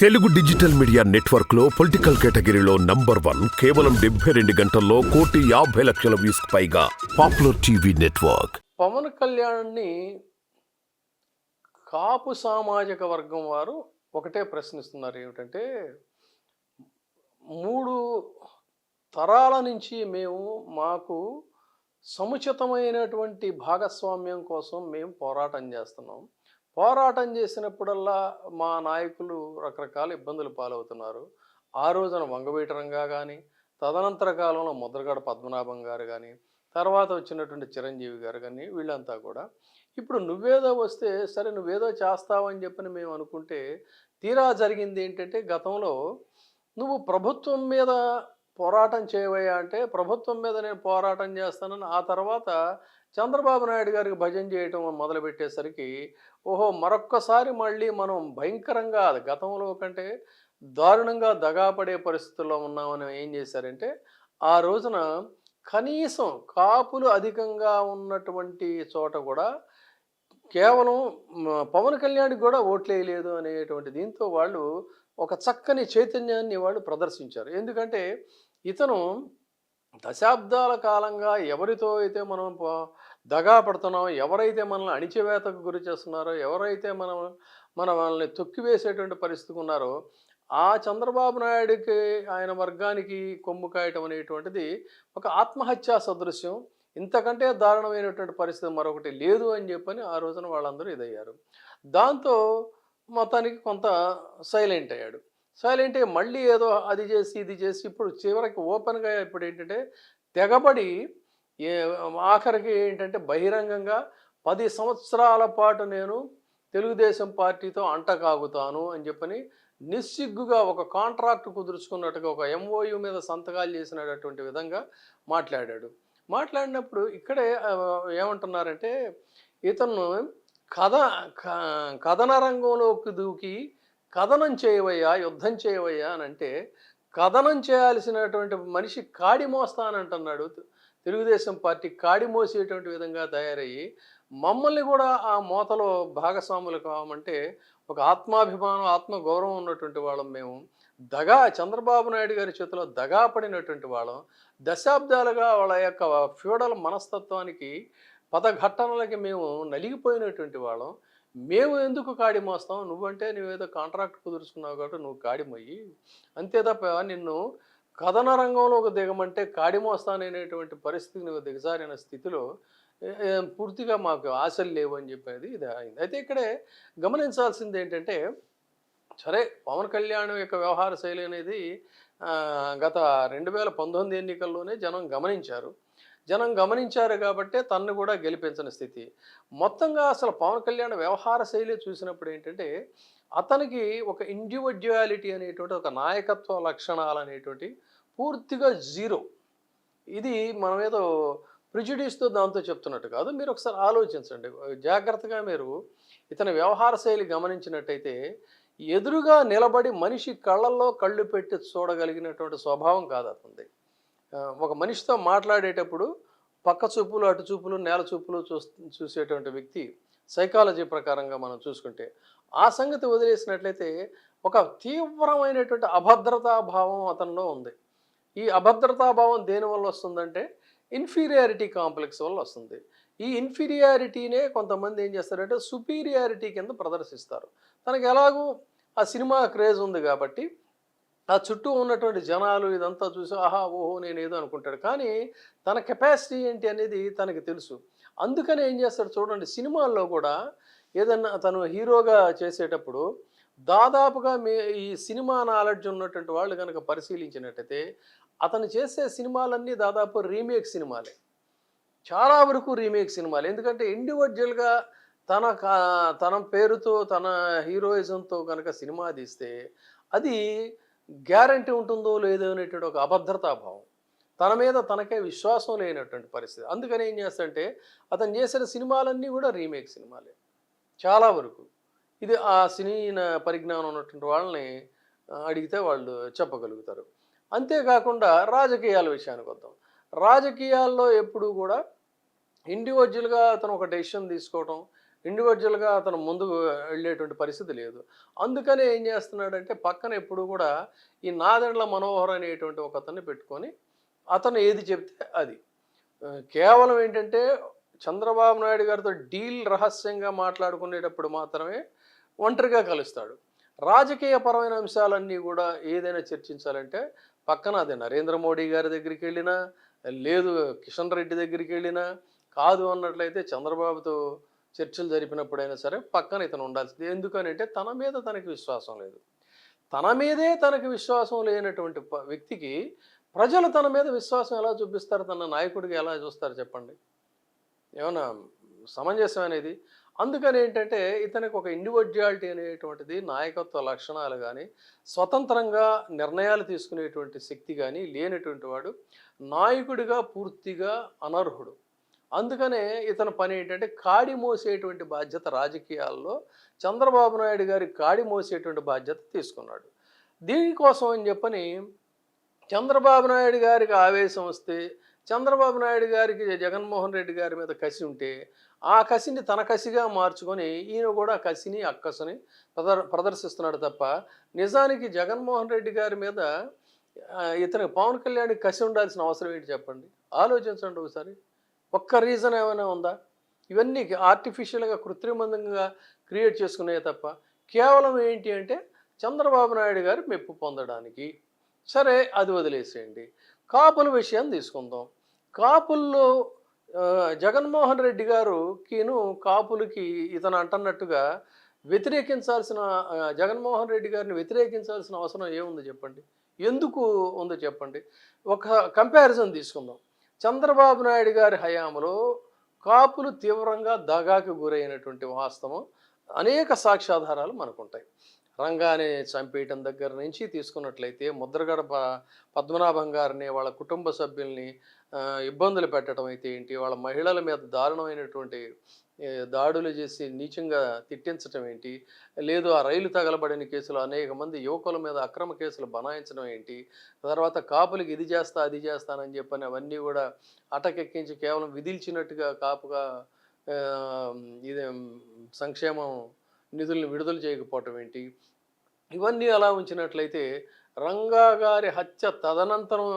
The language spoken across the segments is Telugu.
తెలుగు డిజిటల్ మీడియా నెట్వర్క్లో పొలిటికల్ కేటగిరీలో నంబర్ వన్ కేవలం డెబ్బై రెండు గంటల్లో కోటి యాభై లక్షల వ్యూస్ పైగా పాపులర్ టీవీ నెట్వర్క్. పవన్ కళ్యాణ్ని కాపు సామాజిక వర్గం వారు ఒకటే ప్రశ్నిస్తున్నారు ఏమిటంటే మూడు తరాల నుంచి మేము మాకు సముచితమైనటువంటి భాగస్వామ్యం కోసం మేము పోరాటం చేస్తున్నాం. పోరాటం చేసినప్పుడల్లా మా నాయకులు రకరకాల ఇబ్బందులు పాలవుతున్నారు. ఆ రోజున వంగవీటరంగా కానీ తదనంతర కాలంలో ముద్రగడ పద్మనాభం గారు కానీ తర్వాత వచ్చినటువంటి చిరంజీవి గారు కానీ వీళ్ళంతా కూడా ఇప్పుడు నువ్వేదో వస్తే సరే నువ్వేదో చేస్తావని చెప్పని మేము అనుకుంటే తీరా జరిగింది ఏంటంటే గతంలో నువ్వు ప్రభుత్వం మీద పోరాటం చేయవయ్యా అంటే ప్రభుత్వం మీద నేను పోరాటం చేస్తానని ఆ తర్వాత చంద్రబాబు నాయుడు గారికి భజన చేయటం మొదలుపెట్టేసరికి ఓహో మరొక్కసారి మళ్ళీ మనం భయంకరంగా గతంలో కంటే దారుణంగా దగాపడే పరిస్థితుల్లో ఉన్నామని ఏం చేశారంటే ఆ రోజున కనీసం కాపులు అధికంగా ఉన్నటువంటి చోట కూడా కేవలం పవన్ కళ్యాణ్కి కూడా ఓట్లేయలేదు అనేటువంటి దీంతో వాళ్ళు ఒక చక్కని చైతన్యాన్ని వాళ్ళు ప్రదర్శించారు. ఎందుకంటే ఇతను దశాబ్దాల కాలంగా ఎవరితో అయితే మనం దగా పడుతున్నామో ఎవరైతే మనల్ని అణిచివేతకు గురి చేస్తున్నారో ఎవరైతే మనం మన వాళ్ళని తొక్కివేసేటువంటి పరిస్థితికి ఉన్నారో ఆ చంద్రబాబు నాయుడికి ఆయన వర్గానికి కొమ్ము కాయటం అనేటువంటిది ఒక ఆత్మహత్యా సదృశ్యం. ఇంతకంటే దారుణమైనటువంటి పరిస్థితి మరొకటి లేదు అని చెప్పని ఆ రోజున వాళ్ళందరూ ఇదయ్యారు. దాంతో మొత్తానికి కొంత సైలెంట్ అయ్యాడు. సైలెంట్ మళ్ళీ ఏదో అది చేసి ఇది చేసి ఇప్పుడు చివరికి ఓపెన్గా ఇప్పుడు ఏంటంటే తెగబడి ఏ ఆఖరికి ఏంటంటే బహిరంగంగా పది సంవత్సరాల పాటు నేను తెలుగుదేశం పార్టీతో అంటకాగుతాను అని చెప్పని నిస్సిగ్గుగా ఒక కాంట్రాక్ట్ కుదుర్చుకున్నట్టుగా ఒక ఎంఓయు మీద సంతకాలు చేసినటువంటి విధంగా మాట్లాడాడు. మాట్లాడినప్పుడు ఇక్కడే ఏమంటున్నారంటే ఇతను కథ క- కథన రంగంలోకి దూకి కథనం చేయవయ్యా యుద్ధం చేయవయ్యా అని అంటే కథనం చేయాల్సినటువంటి మనిషి కాడి మోస్తానంటున్నాడు తెలుగుదేశం పార్టీ కాడి మోసేటువంటి విధంగా తయారయ్యి మమ్మల్ని కూడా ఆ మోతలో భాగస్వాములు కావమంటే ఒక ఆత్మాభిమానం ఆత్మగౌరవం ఉన్నటువంటి వాళ్ళం మేము. దగా చంద్రబాబు నాయుడు గారి చేతిలో దగా పడినటువంటి వాళ్ళం. దశాబ్దాలుగా వాళ్ళ యొక్క ఫ్యూడల్ మనస్తత్వానికి పదఘట్టనలకి మేము నలిగిపోయినటువంటి వాళ్ళం. మేము ఎందుకు కాడి మోస్తాం? నువ్వంటే నువ్వేదో కాంట్రాక్ట్ కుదుర్చుకున్నావు కాబట్టి నువ్వు కాడిమయ్యి అంతే తప్ప నిన్ను కథన రంగంలోకి దిగమంటే కాడి మోస్తాననేటువంటి పరిస్థితి నువ్వు దిగజారిన స్థితిలో పూర్తిగా మాకు ఆశలు లేవు అని చెప్పేది ఇది అయింది. అయితే ఇక్కడే గమనించాల్సింది ఏంటంటే సరే పవన్ కళ్యాణ్ యొక్క వ్యవహార శైలి అనేది గత రెండు వేల పంతొమ్మిది ఎన్నికల్లోనే జనం గమనించారు. జనం గమనించారు కాబట్టే తన్ను కూడా గెలిపించని స్థితి. మొత్తంగా అసలు పవన్ కళ్యాణ్ వ్యవహార శైలి చూసినప్పుడు ఏంటంటే అతనికి ఒక ఇండివిజువాలిటీ అనేటువంటి ఒక నాయకత్వ లక్షణాలు అనేటువంటి పూర్తిగా జీరో. ఇది మనం ఏదో ప్రిజుడిస్తో దాంతో చెప్తున్నట్టు కాదు. మీరు ఒకసారి ఆలోచించండి. జాగ్రత్తగా మీరు ఇతని వ్యవహార శైలి గమనించినట్టయితే ఎదురుగా నిలబడి మనిషి కళ్ళల్లో కళ్ళు పెట్టి చూడగలిగినటువంటి స్వభావం కాదు అతనిది. ఒక మనిషితో మాట్లాడేటప్పుడు పక్క చూపులు అటు చూపులు నేల చూపులు చూ చూసేటువంటి వ్యక్తి సైకాలజీ ప్రకారంగా మనం చూసుకుంటే ఆ సంగతి వదిలేసినట్లయితే ఒక తీవ్రమైనటువంటి అభద్రతా భావం అతనిలో ఉంది. ఈ అభద్రతా భావం దేని వల్ల వస్తుందంటే ఇన్ఫీరియారిటీ కాంప్లెక్స్ వల్ల వస్తుంది. ఈ ఇన్ఫీరియారిటీనే కొంతమంది ఏం చేస్తారంటే సుపీరియారిటీ కింద ప్రదర్శిస్తారు. తనకు ఎలాగూ ఆ సినిమా క్రేజ్ ఉంది కాబట్టి ఆ చుట్టూ ఉన్నటువంటి జనాలు ఇదంతా చూసి ఆహా ఓహో నేను ఏదో అనుకుంటాడు. కానీ తన కెపాసిటీ ఏంటి అనేది తనకి తెలుసు. అందుకని ఏం చేస్తాడు చూడండి సినిమాల్లో కూడా ఏదన్నా తను హీరోగా చేసేటప్పుడు దాదాపుగా మీ ఈ సినిమా నాలెడ్జ్ ఉన్నటువంటి వాళ్ళు కనుక పరిశీలించినట్టయితే అతను చేసే సినిమాలన్నీ దాదాపు రీమేక్ సినిమాలే. చాలా వరకు రీమేక్ సినిమాలు. ఎందుకంటే ఇండివిజువల్గా తన కా- తన పేరుతో తన హీరోయిజంతో కనుక సినిమా తీస్తే అది గ్యారంటీ ఉంటుందో లేదో అనేటువంటి ఒక అభద్రతా భావం తన మీద తనకే విశ్వాసం లేనటువంటి పరిస్థితి. అందుకని ఏం చేస్తాడంటే అతను చేసిన సినిమాలన్నీ కూడా రీమేక్ సినిమాలే. చాలా వరకు. ఇది ఆ సినీ పరిజ్ఞానం ఉన్నటువంటి వాళ్ళని అడిగితే వాళ్ళు చెప్పగలుగుతారు. అంతేకాకుండా రాజకీయాల విషయానికి వద్దాం. రాజకీయాల్లో ఎప్పుడూ కూడా ఇండివిజువల్గా అతను ఒక డెసిషన్ తీసుకోవటం ఇండివిజువల్గా అతను ముందుకు వెళ్ళేటువంటి పరిస్థితి లేదు. అందుకనే ఏం చేస్తున్నాడంటే పక్కన ఎప్పుడు కూడా ఈ నాదెండ్ల మనోహర్ అనేటువంటి ఒక అతన్ని పెట్టుకొని అతను ఏది చెప్తే అది. కేవలం ఏంటంటే చంద్రబాబు నాయుడు గారితో డీల్ రహస్యంగా మాట్లాడుకునేటప్పుడు మాత్రమే ఒంటరిగా కలుస్తాడు. రాజకీయ పరమైన అంశాలన్నీ కూడా ఏదైనా చర్చించాలంటే పక్కన అది నరేంద్ర మోడీ గారి దగ్గరికి వెళ్ళినా లేదు కిషన్ రెడ్డి దగ్గరికి వెళ్ళినా కాదు అన్నట్లయితే చంద్రబాబుతో చర్చలు జరిపినప్పుడైనా సరే పక్కన ఇతను ఉండాల్సింది. ఎందుకనంటే తన మీద తనకి విశ్వాసం లేదు. తన మీదే తనకి విశ్వాసం లేనటువంటి వ్యక్తికి ప్రజలు తన మీద విశ్వాసం ఎలా చూపిస్తారు? తన నాయకుడికి ఎలా చూస్తారు చెప్పండి? ఏమన్నా సమంజసం అనేది? అందుకని ఏంటంటే ఇతనికి ఒక ఇండివిజువాలిటీ అనేటువంటిది నాయకత్వ లక్షణాలు కానీ స్వతంత్రంగా నిర్ణయాలు తీసుకునేటువంటి శక్తి కానీ లేనటువంటి వాడు నాయకుడిగా పూర్తిగా అనర్హుడు. అందుకనే ఇతని పని ఏంటంటే కాడి మోసేటువంటి బాధ్యత రాజకీయాల్లో చంద్రబాబు నాయుడు గారి కాడి మోసేటువంటి బాధ్యత తీసుకున్నాడు. దీనికోసం అని చెప్పని చంద్రబాబు నాయుడు గారికి ఆవేశం వస్తే చంద్రబాబు నాయుడు గారికి జగన్మోహన్ రెడ్డి గారి మీద కసి ఉంటే ఆ కసిని తన కసిగా మార్చుకొని ఈయన కూడా కసిని అక్కసని ప్రదర్ ప్రదర్శిస్తున్నాడు తప్ప నిజానికి జగన్మోహన్ రెడ్డి గారి మీద ఇతను పవన్ కళ్యాణ్కి కసి ఉండాల్సిన అవసరం ఏంటి చెప్పండి? ఆలోచించండి ఒకసారి. ఒక్క రీజన్ ఏమైనా ఉందా? ఇవన్నీ ఆర్టిఫిషియల్గా కృత్రిమంగా క్రియేట్ చేసుకునే తప్ప కేవలం ఏంటి అంటే చంద్రబాబు నాయుడు గారు మెప్పు పొందడానికి. సరే అది వదిలేసేయండి. కాపుల విషయం తీసుకుందాం. కాపుల్లో జగన్మోహన్ రెడ్డి గారు కీను కాపులకి ఇతను అంటున్నట్టుగా వ్యతిరేకించాల్సిన జగన్మోహన్ రెడ్డి గారిని వ్యతిరేకించాల్సిన అవసరం ఏముందో చెప్పండి? ఎందుకు ఉందో చెప్పండి? ఒక కంపారిజన్ తీసుకుందాం. చంద్రబాబు నాయుడు గారి హయాంలో కాపులు తీవ్రంగా దగాకి గురైనటువంటి వాస్తవం అనేక సాక్ష్యాధారాలు మనకుంటాయి. రంగానే చంపేయటం దగ్గర నుంచి తీసుకున్నట్లయితే ముద్రగడ ప- పద్మనాభం గారిని వాళ్ళ కుటుంబ సభ్యుల్ని ఇబ్బందులు పెట్టడం అయితే ఏంటి? వాళ్ళ మహిళల మీద దారుణమైనటువంటి దాడులు చేసి నీచంగా తిట్టించడం ఏంటి? లేదు ఆ రైలు తగలబడిన కేసులు అనేక మంది యువకుల మీద అక్రమ కేసులు బనాయించడం ఏంటి? తర్వాత కాపులకి ఇది చేస్తా అది చేస్తానని చెప్పని అవన్నీ కూడా అటకెక్కించి కేవలం విధిల్చినట్టుగా కాపుగా ఇది సంక్షేమం నిధులను విడుదల చేయకపోవటం ఏంటి? ఇవన్నీ అలా ఉంచినట్లయితే రంగా గారి హత్య తదనంతరం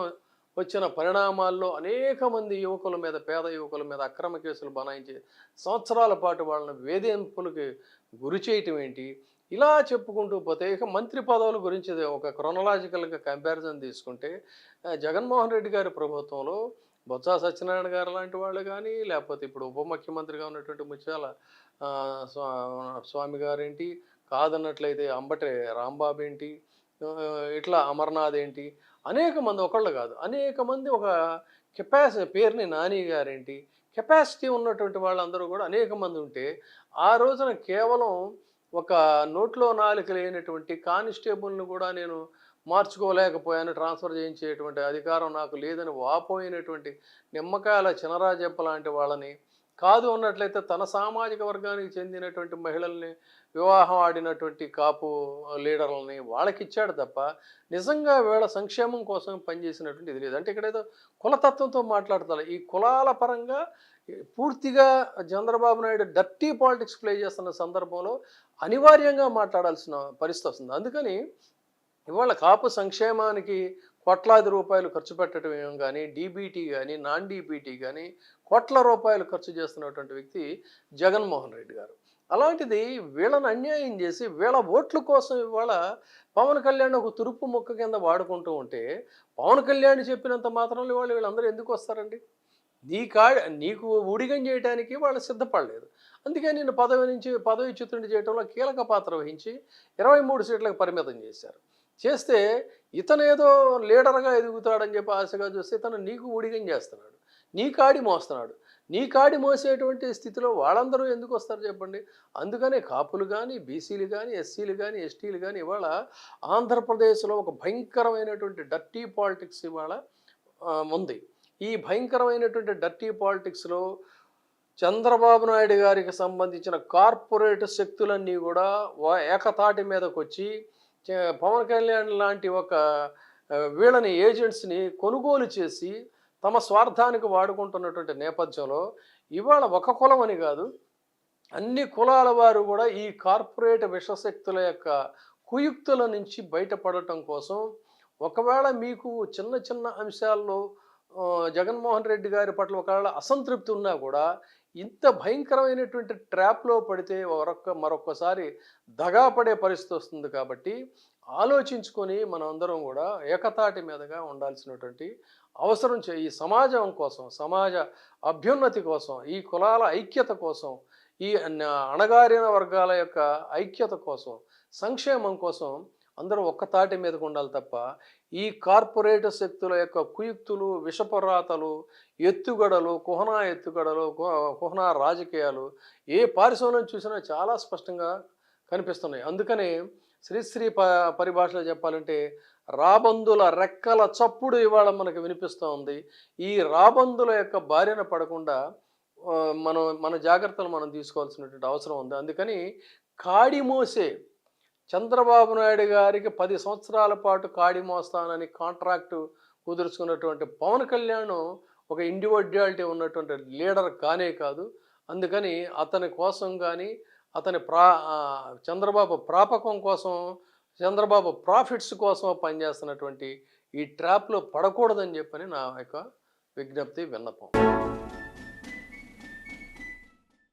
వచ్చిన పరిణామాల్లో అనేక మంది యువకుల మీద పేద యువకుల మీద అక్రమ కేసులు బనాయించి సంవత్సరాల పాటు వాళ్ళని వేధింపులకి గురి చేయటం ఏంటి? ఇలా చెప్పుకుంటూ పోతే ఇక మంత్రి పదవుల గురించి ఒక క్రొనలాజికల్గా కంపారిజన్ తీసుకుంటే జగన్మోహన్ రెడ్డి గారి ప్రభుత్వంలో బొత్స సత్యనారాయణ గారు లాంటి వాళ్ళు కానీ లేకపోతే ఇప్పుడు ఉప ముఖ్యమంత్రిగా ఉన్నటువంటి ముత్యాల స్వా- స్వామి గారేంటి? కాదన్నట్లయితే అంబటి రాంబాబు ఏంటి ఇట్లా అమర్నాథ్ ఏంటి? అనేక మంది ఒకళ్ళు కాదు. అనేక మంది ఒక కెపాసిటీ పేరుని నాని గారేంటి? కెపాసిటీ ఉన్నటువంటి వాళ్ళందరూ కూడా అనేక మంది ఉంటే ఆ రోజున కేవలం ఒక నోట్లో నాలుక లేనటువంటి కానిస్టేబుల్ని కూడా నేను మార్చుకోలేకపోయాను. ట్రాన్స్ఫర్ చేయించేటువంటి అధికారం నాకు లేదని వాపోయినటువంటి నిమ్మకాయల చినరాజప్ప లాంటి వాళ్ళని కాదు అన్నట్లయితే తన సామాజిక వర్గానికి చెందినటువంటి మహిళల్ని వివాహం ఆడినటువంటి కాపు లీడర్లని వాళ్ళకి ఇచ్చాడు తప్ప నిజంగా వీళ్ళ సంక్షేమం కోసం పనిచేసినటువంటి ఇది లేదు. అంటే ఇక్కడ ఏదో కులతత్వంతో మాట్లాడతారు. ఈ కులాల పరంగా పూర్తిగా Chandrababu Naidu dirty politics play చేస్తున్న సందర్భంలో అనివార్యంగా మాట్లాడాల్సిన పరిస్థితి వస్తుంది. అందుకని ఇవాళ కాపు సంక్షేమానికి కోట్లాది రూపాయలు ఖర్చు పెట్టడం ఏం కానీ డీబీటీ కానీ నాన్ డీబీటీ కానీ కోట్ల రూపాయలు ఖర్చు చేస్తున్నటువంటి వ్యక్తి జగన్మోహన్ రెడ్డి గారు. అలాంటిది వీళ్ళని అన్యాయం చేసి వీళ్ళ ఓట్ల కోసం ఇవాళ పవన్ కళ్యాణ్ ఒక తురుపు మొక్క కింద వాడుకుంటూ ఉంటే పవన్ కళ్యాణ్ చెప్పినంత మాత్రంలో వాళ్ళు వీళ్ళందరూ ఎందుకు వస్తారండి? నీ కా నీకు ఉడిగం చేయడానికి వాళ్ళు సిద్ధపడలేదు. అందుకే నేను పదవి నుంచి పదవి చ్యుతుడి చేయడంలో కీలక పాత్ర వహించి ఇరవై మూడు సీట్లకు పరిమితం చేశారు. చేస్తే ఇతను ఏదో లీడర్గా ఎదుగుతాడని చెప్పి ఆశగా చూస్తే ఇతను నీకు ఉడిగం చేస్తున్నాడు. నీ కాడి మోస్తున్నాడు. నీ కాడి మోసేటువంటి స్థితిలో వాళ్ళందరూ ఎందుకు వస్తారు చెప్పండి? అందుకనే కాపులు కానీ బీసీలు కానీ ఎస్సీలు కానీ ఎస్టీలు కానీ ఇవాళ ఆంధ్రప్రదేశ్లో ఒక భయంకరమైనటువంటి డర్టీ పాలిటిక్స్ ఇవాళ ఉంది. ఈ భయంకరమైనటువంటి డర్టీ పాలిటిక్స్లో చంద్రబాబు నాయుడు గారికి సంబంధించిన కార్పొరేట్ శక్తులన్నీ కూడా ఏకతాటి మీదకు వచ్చి పవన్ కళ్యాణ్ లాంటి ఒక వీళ్ళని ఏజెంట్స్ని కొనుగోలు చేసి తమ స్వార్థానికి వాడుకుంటున్నటువంటి నేపథ్యంలో ఇవాళ ఒక కులం అని కాదు అన్ని కులాల వారు కూడా ఈ కార్పొరేట్ విషశక్తుల యొక్క కుయుక్తుల నుంచి బయటపడటం కోసం ఒకవేళ మీకు చిన్న చిన్న అంశాల్లో జగన్మోహన్ రెడ్డి గారి పట్ల ఒకవేళ అసంతృప్తి ఉన్నా కూడా ఇంత భయంకరమైనటువంటి ట్రాప్లో పడితే మరొక్క మరొక్కసారి దగా పడే పరిస్థితి వస్తుంది కాబట్టి ఆలోచించుకొని మనం అందరం కూడా ఏకతాటి మీదగా ఉండాల్సినటువంటి అవసరం చే ఈ సమాజం కోసం సమాజ అభ్యున్నతి కోసం ఈ కులాల ఐక్యత కోసం ఈ అణగారిన వర్గాల యొక్క ఐక్యత కోసం సంక్షేమం కోసం అందరూ ఒక్క తాటి మీదకు ఉండాలి తప్ప ఈ కార్పొరేట్ శక్తుల యొక్క కుయుక్తులు విషపరాతలు ఎత్తుగడలు కుహనా ఎత్తుగడలు కు- కుహనా రాజకీయాలు ఏ పారిశ్రామికం చూసినా చాలా స్పష్టంగా కనిపిస్తున్నాయి. అందుకనే శ్రీశ్రీ ప పరిభాషలో చెప్పాలంటే రాబందుల రెక్కల చప్పుడు ఇవాళ మనకు వినిపిస్తూ ఉంది. ఈ రాబందుల యొక్క బారిన పడకుండా మనం మన జాగ్రత్తలు మనం తీసుకోవాల్సినటువంటి అవసరం ఉంది. అందుకని కాడి మోసే చంద్రబాబు నాయుడు గారికి పది సంవత్సరాల పాటు కాడి మోస్తానని కాంట్రాక్టు కుదుర్చుకున్నటువంటి పవన్ కళ్యాణ్ ఒక ఇండివిజువాలిటీ ఉన్నటువంటి లీడర్ కానే కాదు. అందుకని అతని కోసం కానీ అతని ప్రా చంద్రబాబు ప్రాపకం కోసం చంద్రబాబు ప్రాఫిట్స్ కోసం పనిచేస్తున్నటువంటి ఈ ట్రాప్లో పడకూడదని చెప్పని నా యొక్క విజ్ఞప్తి విన్నపం.